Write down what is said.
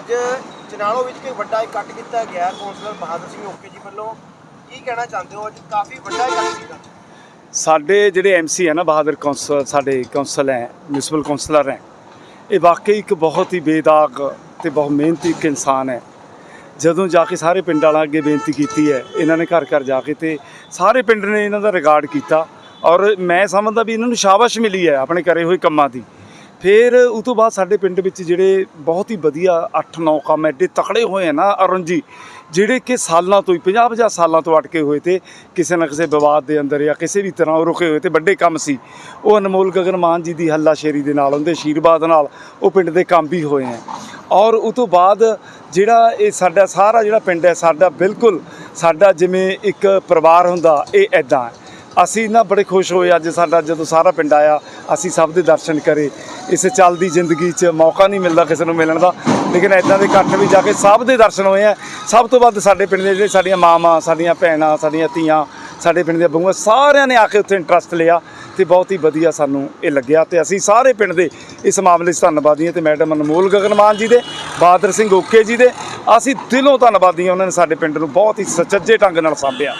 ਅੱਜ ਚਨਾਲੋ ਵਿੱਚ ਕੋਈ ਵੱਡਾ ਇਕੱਠ ਕੀਤਾ ਗਿਆ, ਕੌਂਸਲਰ ਬਹਾਦਰ ਸਿੰਘ ਓਕੇ ਜੀ ਵੱਲੋਂ। ਕੀ ਕਹਿਣਾ ਚਾਹੁੰਦੇ ਹੋ? ਅੱਜ ਕਾਫੀ ਵੱਡਾ ਇਕੱਠ ਸੀਗਾ। ਸਾਡੇ ਜਿਹੜੇ ਐਮਸੀ ਹੈ ਨਾ ਬਹਾਦਰ ਕੌਂਸਲ, ਸਾਡੇ ਕੌਂਸਲ ਹੈ ਮਿਊਨਿਸਪਲ ਕੌਂਸਲਰ ਹੈ। ਇਹ ਵਾਕਈ ਇੱਕ ਬਹੁਤ ਹੀ ਬੇਦਾਗ ਤੇ ਬਹੁਤ ਮਿਹਨਤੀ ਇੱਕ ਇਨਸਾਨ ਹੈ। ਜਦੋਂ ਜਾ ਕੇ ਸਾਰੇ ਪਿੰਡ ਵਾਲਾ ਅੱਗੇ ਬੇਨਤੀ ਕੀਤੀ ਹੈ, ਇਹਨਾਂ ਨੇ ਘਰ ਘਰ ਜਾ ਕੇ ਤੇ ਸਾਰੇ ਪਿੰਡ ਨੇ ਇਹਨਾਂ ਦਾ ਰਿਕਾਰਡ ਕੀਤਾ। ਔਰ ਮੈਂ ਸਮਝਦਾ ਵੀ ਇਹਨਾਂ ਨੂੰ ਸ਼ਾਬਾਸ਼ ਮਿਲੀ ਹੈ ਆਪਣੇ ਕਰੇ ਹੋਏ ਕੰਮਾਂ ਦੀ। ਫਿਰ ਉਸ ਤੋਂ ਬਾਅਦ ਸਾਡੇ ਪਿੰਡ ਵਿੱਚ ਜਿਹੜੇ ਬਹੁਤ ਹੀ ਵਧੀਆ 8-9 ਕੰਮ ਐਡੇ ਤਕੜੇ ਹੋਏ ਆ ਨਾ ਅਰੁਣ ਜੀ, ਜਿਹੜੇ ਕਿ ਸਾਲਾਂ ਤੋਂ ਹੀ 50-50 ਸਾਲਾਂ ਤੋਂ ਅਟਕੇ ਹੋਏ ਤੇ ਕਿਸੇ ਨਾ ਕਿਸੇ ਵਿਵਾਦ ਦੇ ਅੰਦਰ ਜਾਂ ਕਿਸੇ ਵੀ ਤਰ੍ਹਾਂ ਉਹ ਰੁਕੇ ਹੋਏ ਤੇ ਵੱਡੇ ਕੰਮ ਸੀ। ਉਹ ਅਨਮੋਲ ਗਗਨ ਮਾਨ ਜੀ ਦੀ ਹੱਲਾਸ਼ੇਰੀ ਦੇ ਨਾਲ, ਉਹਦੇ ਆਸ਼ੀਰਵਾਦ ਨਾਲ ਉਹ ਪਿੰਡ ਦੇ ਕੰਮ ਵੀ ਹੋਏ ਆ। ਔਰ ਉਸ ਤੋਂ ਬਾਅਦ ਜਿਹੜਾ ਇਹ ਸਾਡਾ ਸਾਰਾ ਜਿਹੜਾ ਪਿੰਡ ਹੈ, ਸਾਡਾ ਬਿਲਕੁਲ ਸਾਡਾ ਜਿਵੇਂ ਇੱਕ ਪਰਿਵਾਰ ਹੁੰਦਾ, ਇਹ ਐਦਾਂ ਹੈ। ਅਸੀਂ ਨਾ ਬੜੇ ਖੁਸ਼ ਹੋਏ ਅੱਜ ਸਾਡਾ ਜਦੋਂ ਸਾਰਾ ਪਿੰਡ ਆਇਆ, ਅਸੀਂ ਸਭ ਦੇ ਦਰਸ਼ਨ ਕਰੇ। ਇਸ ਚੱਲਦੀ ਜ਼ਿੰਦਗੀ 'ਚ ਮੌਕਾ ਨਹੀਂ ਮਿਲਦਾ ਕਿਸੇ ਨੂੰ ਮਿਲਣ ਦਾ। ਲੇਕਿਨ ਇਦਾਂ ਦੇ ਇਕੱਠ ਵੀ ਜਾ ਕੇ ਸਭ ਦੇ ਦਰਸ਼ਨ ਹੋਏ ਆ। ਸਭ ਤੋਂ ਵੱਧ ਸਾਡੇ ਪਿੰਡ ਦੇ ਜਿਹੜੇ ਸਾਡੀਆਂ ਮਾਵਾਂ, ਸਾਡੀਆਂ ਭੈਣਾਂ, ਸਾਡੀਆਂ ਧੀਆਂ, ਸਾਡੇ ਪਿੰਡ ਦੀਆਂ ਬਹੂਆਂ ਸਾਰਿਆਂ ਨੇ ਆ ਕੇ ਉੱਥੇ ਇੰਟਰਸਟ ਲਿਆ ਤੇ ਬਹੁਤ ਹੀ ਵਧੀਆ ਸਾਨੂੰ ਇਹ ਲੱਗਿਆ ਤੇ ਅਸੀਂ ਸਾਰੇ ਪਿੰਡ ਦੇ ਇਸ ਮਾਮਲੇ 'ਚ ਧੰਨਵਾਦੀ ਹਾਂ ਤੇ ਮੈਡਮ ਅਨਮੋਲ ਗਗਨਮਾਨ ਜੀ ਦੇ ਬਹਾਦਰ ਸਿੰਘ ਓਕੇ ਜੀ ਦੇ। ਅਸੀਂ ਦਿਲੋਂ ਧੰਨਵਾਦੀ ਹਾਂ, ਉਹਨਾਂ ਨੇ ਸਾਡੇ ਪਿੰਡ ਨੂੰ ਬਹੁਤ ਹੀ ਸੁਚੱਜੇ ਢੰਗ ਨਾਲ ਸਾਂਭਿਆ।